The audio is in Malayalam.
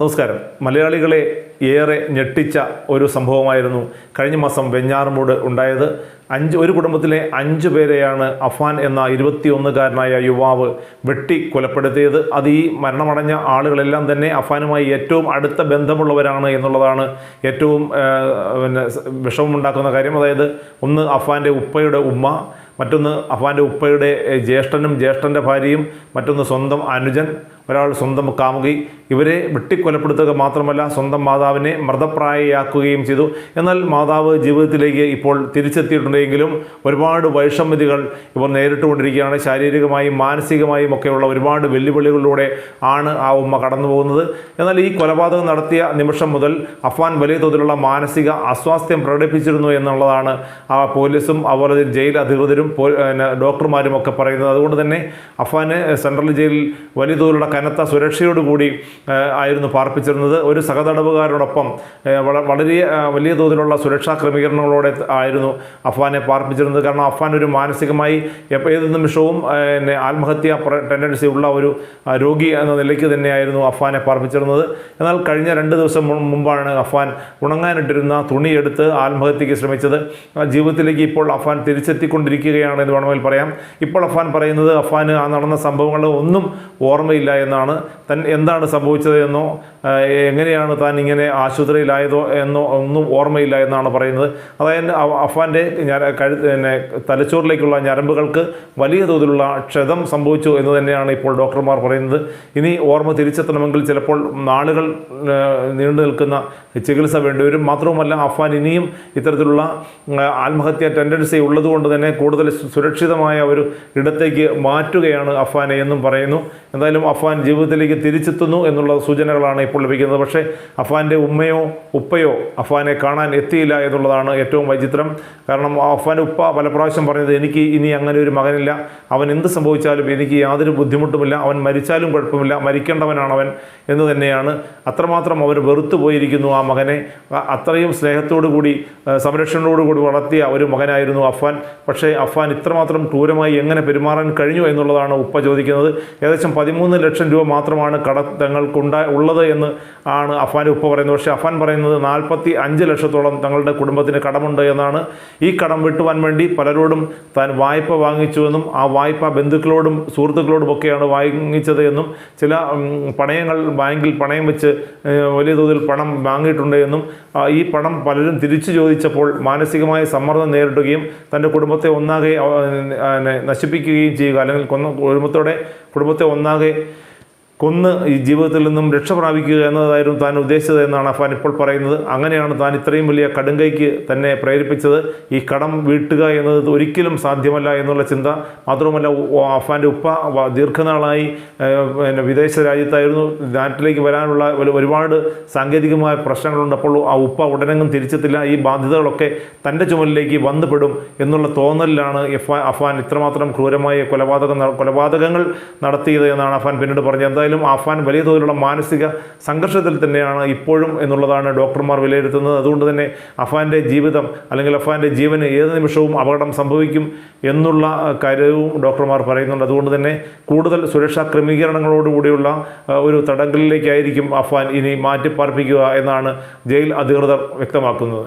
നമസ്കാരം. മലയാളികളെ ഏറെ ഞെട്ടിച്ച ഒരു സംഭവമായിരുന്നു കഴിഞ്ഞ മാസം വെഞ്ഞാറമൂട് ഉണ്ടായത്. അഞ്ച് ഒരു കുടുംബത്തിലെ അഞ്ച് പേരെയാണ് അഫാൻ എന്ന ഇരുപത്തിയൊന്നുകാരനായ യുവാവ് വെട്ടി കൊലപ്പെടുത്തിയത്. അത് ഈ മരണമടഞ്ഞ ആളുകളെല്ലാം തന്നെ അഫാനുമായി ഏറ്റവും അടുത്ത ബന്ധമുള്ളവരാണ് എന്നുള്ളതാണ് ഏറ്റവും പിന്നെ വിഷമമുണ്ടാക്കുന്ന കാര്യം. അതായത് ഒന്ന് അഫാന്റെ ഉപ്പയുടെ ഉമ്മ മറ്റൊന്ന് അഫാന്റെ ഉപ്പയുടെ ജ്യേഷ്ഠനും ജ്യേഷ്ഠന്റെ ഭാര്യയും മറ്റൊന്ന് സ്വന്തം അനുജൻ ഒരാൾ സ്വന്തം കാമുകി ഇവരെ വെട്ടിക്കൊലപ്പെടുത്തുക മാത്രമല്ല സ്വന്തം മാതാവിനെ മൃതപ്രായയാക്കുകയും ചെയ്തു. എന്നാൽ മാതാവ് ജീവിതത്തിലേക്ക് ഇപ്പോൾ തിരിച്ചെത്തിയിട്ടുണ്ടെങ്കിലും ഒരുപാട് വൈഷമ്യതകൾ ഇവർ നേരിട്ടുകൊണ്ടിരിക്കുകയാണ്. ശാരീരികമായും മാനസികമായും ഒക്കെയുള്ള ഒരുപാട് വെല്ലുവിളികളിലൂടെ ആണ് ആ ഉമ്മ കടന്നു പോകുന്നത് എന്നാൽ ഈ കൊലപാതകം നടത്തിയ നിമിഷം മുതൽ അഫ്വാൻ വലിയ തോതിലുള്ള മാനസിക അസ്വാസ്ഥ്യം പ്രകടിപ്പിച്ചിരുന്നു എന്നുള്ളതാണ് ആ പോലീസും അതുപോലെ ജയിൽ അധികൃതരും ഡോക്ടർമാരും ഒക്കെ പറയുന്നത്. അതുകൊണ്ട് തന്നെ അഫ്വാന് സെൻട്രൽ ജയിലിൽ വലിയ തോതിലുള്ള കനത്ത സുരക്ഷയോടുകൂടി ആയിരുന്നു പാർപ്പിച്ചിരുന്നത്. ഒരു സഹതടവുകാരോടൊപ്പം വളരെ വലിയ തോതിലുള്ള സുരക്ഷാ ക്രമീകരണങ്ങളോടെ ആയിരുന്നു അഫ്വാനെ പാർപ്പിച്ചിരുന്നത്. കാരണം അഫ്വാൻ ഒരു മാനസികമായി ഏത് നിമിഷവും പിന്നെ ആത്മഹത്യ ടെൻഡൻസി ഉള്ള ഒരു രോഗി എന്ന നിലയ്ക്ക് തന്നെയായിരുന്നു അഫ്വാനെ പാർപ്പിച്ചിരുന്നത്. എന്നാൽ കഴിഞ്ഞ രണ്ട് ദിവസം മുമ്പാണ് അഫ്വാൻ ഉണങ്ങാനിട്ടിരുന്ന തുണിയെടുത്ത് ആത്മഹത്യയ്ക്ക് ശ്രമിച്ചത്. ജീവിതത്തിലേക്ക് ഇപ്പോൾ അഫ്വാൻ തിരിച്ചെത്തിക്കൊണ്ടിരിക്കുകയാണ് എന്ന് വേണമെങ്കിൽ പറയാം. ഇപ്പോൾ അഫ്വാൻ പറയുന്നത് അഫാന് ആ നടന്ന സംഭവങ്ങൾ ഒന്നും ഓർമ്മയില്ല എന്നാണ് തൻ എന്താണ് സംഭവിച്ചത് എന്നോ എങ്ങനെയാണ് താൻ ഇങ്ങനെ ആശുപത്രിയിലായതോ എന്നോ ഒന്നും ഓർമ്മയില്ല എന്നാണ് പറയുന്നത്. അതായത് അഫ്വാന്റെ കഴു പിന്നെ തലച്ചോറിലേക്കുള്ള ഞരമ്പുകൾക്ക് വലിയ തോതിലുള്ള ക്ഷതം സംഭവിച്ചു എന്ന് തന്നെയാണ് ഇപ്പോൾ ഡോക്ടർമാർ പറയുന്നത്. ഇനി ഓർമ്മ തിരിച്ചെത്തണമെങ്കിൽ ചിലപ്പോൾ നാളുകൾ നീണ്ടു നിൽക്കുന്ന ചികിത്സ വേണ്ടിവരും. മാത്രവുമല്ല അഫ്വാൻ ഇനിയും ഇത്തരത്തിലുള്ള ആത്മഹത്യ ടെൻഡൻസി ഉള്ളതുകൊണ്ട് തന്നെ കൂടുതൽ സുരക്ഷിതമായ ഒരു ഇടത്തേക്ക് മാറ്റുകയാണ് അഫ്വാനെ എന്നും പറയുന്നു. എന്തായാലും അഫ്വാൻ ജീവിതത്തിലേക്ക് തിരിച്ചെത്തുന്നു എന്നുള്ള സൂചനകളാണ് ഇപ്പോൾ ലഭിക്കുന്നത് പക്ഷേ അഫാന്റെ ഉമ്മയോ ഉപ്പയോ അഫാനെ കാണാൻ എത്തിയില്ല എന്നുള്ളതാണ് ഏറ്റവും വൈചിത്രം. കാരണം അഫാന്റെ ഉപ്പ പല പ്രാവശ്യം പറഞ്ഞത് എനിക്ക് ഇനി അങ്ങനെ ഒരു മകനില്ല. അവൻ എന്ത് സംഭവിച്ചാലും എനിക്ക് യാതൊരു ബുദ്ധിമുട്ടുമില്ല. അവൻ മരിച്ചാലും കുഴപ്പമില്ല. മരിക്കേണ്ടവനാണ് അവൻ എന്ന് തന്നെയാണ്. അത്രമാത്രം അവർ വെറുത്തു പോയിരിക്കുന്നു ആ മകനെ. അത്രയും സ്നേഹത്തോടു കൂടി ആ, കൂടി വളർത്തിയ ഒരു മകനായിരുന്നു അഫാൻ പക്ഷേ അഫാൻ ഇത്രമാത്രം ക്രൂരമായി എങ്ങനെ പെരുമാറാൻ കഴിഞ്ഞു എന്നുള്ളതാണ് ഉപ്പ ചോദിക്കുന്നത്. ഏകദേശം പതിമൂന്ന് ലക്ഷം രൂപ മാത്രമാണ് കട തങ്ങൾക്കുണ്ടാ ഉള്ളത് എന്ന് ആണ്. അഫാൻ ഉപ്പ പറയുന്നത്. പക്ഷേ അഫാൻ പറയുന്നത് നാൽപ്പത്തി അഞ്ച് ലക്ഷത്തോളം തങ്ങളുടെ കുടുംബത്തിന് കടമുണ്ട് എന്നാണ്. ഈ കടം വിട്ടുവാൻ വേണ്ടി പലരോടും താൻ വായ്പ വാങ്ങിച്ചുവെന്നും ആ വായ്പ ബന്ധുക്കളോടും സുഹൃത്തുക്കളോടും ഒക്കെയാണ് വാങ്ങിച്ചത് എന്നും ചില പണയങ്ങൾ ബാങ്കിൽ പണയം വെച്ച് വലിയ തോതിൽ പണം വാങ്ങിയിട്ടുണ്ട് എന്നും ഈ പണം പലരും തിരിച്ചു ചോദിച്ചപ്പോൾ മാനസികമായ സമ്മർദ്ദം നേരിടുകയും തന്റെ കുടുംബത്തെ ഒന്നാകെ നശിപ്പിക്കുകയും ചെയ്യുക അല്ലെങ്കിൽ കുടുംബത്തോടെ കുടുംബത്തെ ഒന്നാകെ കൊന്ന് ഈ ജീവിതത്തിൽ നിന്നും രക്ഷ പ്രാപിക്കുക എന്നതായിരുന്നു താൻ ഉദ്ദേശിച്ചത് എന്നാണ് അഫാൻ ഇപ്പോൾ പറയുന്നത്. അങ്ങനെയാണ് താൻ ഇത്രയും വലിയ കടുങ്കൈക്ക് തന്നെ പ്രേരിപ്പിച്ചത്. ഈ കടം വീട്ടുക എന്നത് ഒരിക്കലും സാധ്യമല്ല എന്നുള്ള ചിന്ത. മാത്രവുമല്ല അഫാന്റെ ഉപ്പ ദീർഘനാളായി പിന്നെ വിദേശ രാജ്യത്തായിരുന്നു. നാട്ടിലേക്ക് വരാനുള്ള ഒരു- ഒരുപാട് സാങ്കേതികമായ പ്രശ്നങ്ങളുണ്ട്. അപ്പോൾ ആ ഉപ്പ ഉടനെങ്ങും തിരിച്ചെത്തില്ല ഈ ബാധ്യതകളൊക്കെ തന്റെ ചുമലിലേക്ക് വന്നുപെടും എന്നുള്ള തോന്നലിലാണ് എഫ് അഫാൻ ഇത്രമാത്രം ക്രൂരമായ കൊലപാതകം കൊലപാതകങ്ങൾ നടത്തിയത് എന്നാണ് അഫാൻ പിന്നീട് പറഞ്ഞത്. എന്തായാലും ആഫാൻ വലിയ തോതിലുള്ള മാനസിക സംഘർഷത്തിൽ തന്നെയാണ് ഇപ്പോഴും എന്നുള്ളതാണ് ഡോക്ടർമാർ വിലയിരുത്തുന്നത്. അതുകൊണ്ട് തന്നെ അഫാന്റെ ജീവിതം അല്ലെങ്കിൽ അഫാന്റെ ജീവന് ഏത് നിമിഷവും അപകടം സംഭവിക്കും എന്നുള്ള കാര്യവും ഡോക്ടർമാർ പറയുന്നുണ്ട്. അതുകൊണ്ട് തന്നെ കൂടുതൽ സുരക്ഷാ ക്രമീകരണങ്ങളോടുകൂടിയുള്ള ഒരു തടങ്കലിലേക്കായിരിക്കും അഫാൻ ഇനി മാറ്റിപ്പാർപ്പിക്കുക എന്നാണ് ജയിൽ അധികൃതർ വ്യക്തമാക്കുന്നത്.